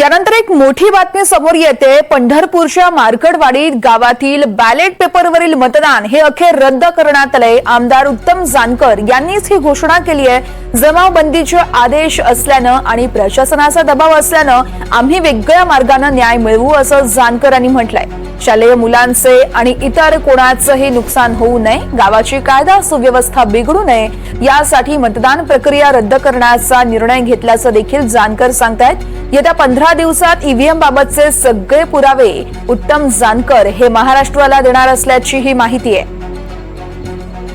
त्यानंतर एक मोठी बातमी समोर येते. पंढरपूरच्या मार्कडवाडीत गावातील बॅलेट पेपरवरील मतदान हे अखेर रद्द करण्यात आलंय. आमदार उत्तम जानकर यांनीच ही घोषणा केली आहे. जमावबंदीचे आदेश असल्यानं आणि प्रशासनाचा दबाव असल्यानं आम्ही वेगळ्या मार्गानं न्याय मिळवू असं जानकर यांनी म्हटलंय. शालेय मुलांचे आणि इतर कोणाचंही नुकसान होऊ नये गावाची कायदा सुव्यवस्था बिघडू नये यासाठी मतदान प्रक्रिया रद्द करण्याचा निर्णय घेतल्याचं देखील जानकर सांगतायत. येत्या पंधरा दिवसात ईव्हीएम बाबतचे सगळे पुरावे उत्तम जानकर हे महाराष्ट्राला देणार असल्याची ही माहिती आहे.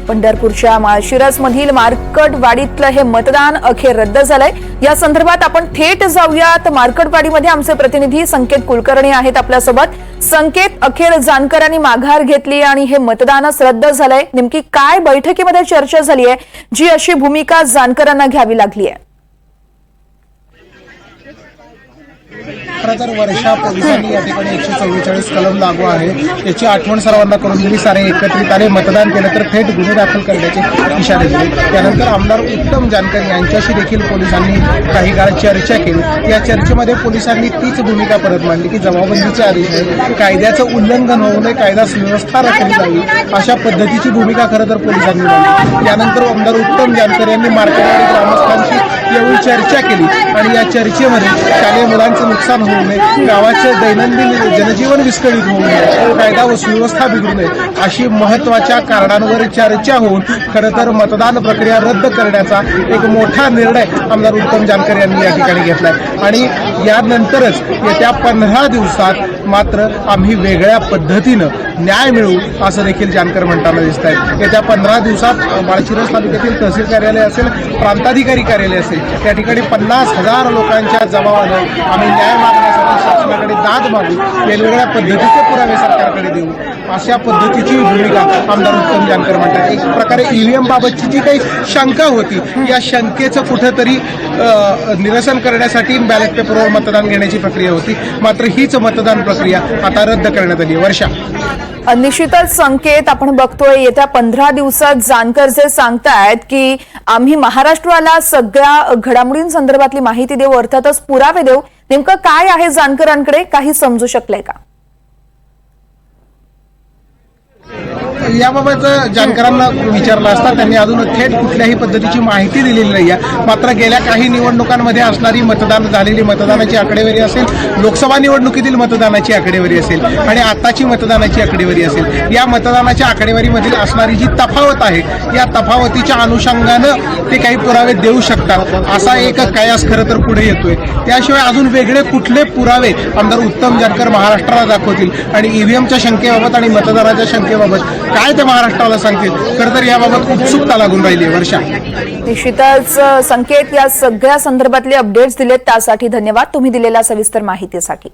पंढरपूरच्या माळशिरसमधील मार्कटवाडीतलं हे मतदान अखेर रद्द झालंय. या संदर्भात आपण थेट जाऊयात. मार्कटवाडीमध्ये आमचे प्रतिनिधी संकेत कुलकर्णी आहेत आपल्यासोबत. संकेत अखेर जानकरांनी माघार घेतली आणि हे मतदानच रद्द झालंय. नेमकी काय बैठकीमध्ये चर्चा झाली आहे जी अशी भूमिका जानकरांना घ्यावी लागली आहे खरं तर वर्षा पोलिसांनी या ठिकाणी एकशे चव्वेचाळीस कलम लागू आहे. त्याची आठवण सर्वांना करून दिली. सारे एकत्रित आले मतदान केलं तर थेट गुन्हे दाखल करण्याचे इशारे दिले. त्यानंतर आमदार उत्तम जानकर यांच्याशी देखील पोलिसांनी काही काळ चर्चा केली. या चर्चेमध्ये पोलिसांनी तीच भूमिका परत मांडली की जमावबंदीचे आदेश आहे कायद्याचं उल्लंघन होऊ नये कायदा सुव्यवस्था राखली जावी. अशा पद्धतीची भूमिका खरं तर पोलिसांनी मांडली. त्यानंतर आमदार उत्तम जानकर यांनी मार्केटवाडी ग्रामस्थ चर्चा केली आणि या चर्चेमध्ये शालेय मुलांचं नुकसान होऊ नये गावाचं दैनंदिन जनजीवन विस्कळीत होऊ नये कायदा व सुव्यवस्था बिघडू नये अशी महत्त्वाच्या कारणांवर चर्चा होऊन खरं तर मतदान प्रक्रिया रद्द करण्याचा एक मोठा निर्णय आमदार उत्तम जानकर यांनी या ठिकाणी घेतला आणि यानंतरच येत्या पंधरा दिवसात मात्र आम्ही वेगळ्या पद्धतीनं न्याय मिळवू असं देखील जानकर म्हणताना दिसत आहेत येत्या पंधरा दिवसात माळशिरस तालुक्यातील तहसील कार्यालय असेल प्रांताधिकारी कार्यालय असेल त्या ठिकाणी पन्नास हजार लोकांच्या जमावानं आम्ही न्याय मागण्यासाठी शासनाकडे दाद मागू वेगवेगळ्या पद्धतीचे पुरावे सरकारकडे देऊ. अशा पद्धतीची भूमिका आमदार उत्तम जानकर म्हणतात. एक प्रकारे ईव्हीएम बाबतची जी काही शंका होती या शंकेचं कुठंतरी निरसन करण्यासाठी बॅलेट पेपरवर मतदान घेण्याची प्रक्रिया होती. मात्र हीच मतदान प्रक्रिया आता रद्द करण्यात आली वर्षा. निश्चितच संकेत आपण बघतोय येत्या पंधरा दिवसात जानकर जे सांगतायत की आम्ही महाराष्ट्राला सगळ्या घडामोडींसंदर्भातली माहिती देऊ अर्थातच पुरावे देऊ. नेमकं काय आहे जानकरांकडे? काही समजू शकलंय का? याबाबत जानकरांना विचारलं असता त्यांनी अजून थेट कुठल्याही पद्धतीची माहिती दिलेली नाही आहे मात्र गेल्या काही निवडणुकांमध्ये असणारी मतदान झालेली मतदानाची आकडेवारी असेल लोकसभा निवडणुकीतील मतदानाची आकडेवारी असेल आणि आताची मतदानाची आकडेवारी असेल या मतदानाच्या आकडेवारीमधील असणारी जी तफावत आहे या तफावतीच्या अनुषंगानं ते काही पुरावे देऊ शकतात. असा एक कयास खरं तर पुढे येतोय. त्याशिवाय अजून वेगळे कुठले पुरावे आमदार उत्तम जानकर महाराष्ट्राला दाखवतील आणि ईव्हीएमच्या शंकेबाबत आणि मतदानाच्या शंकेबाबत काय ते महाराष्ट्राला सांगतील खर तर याबाबत उत्सुकता लागून राहिली वर्षा. निश्चितच संकेत या सगळ्या संदर्भातले अपडेट्स दिलेत त्यासाठी धन्यवाद. तुम्ही दिलेल्या सविस्तर माहितीसाठी.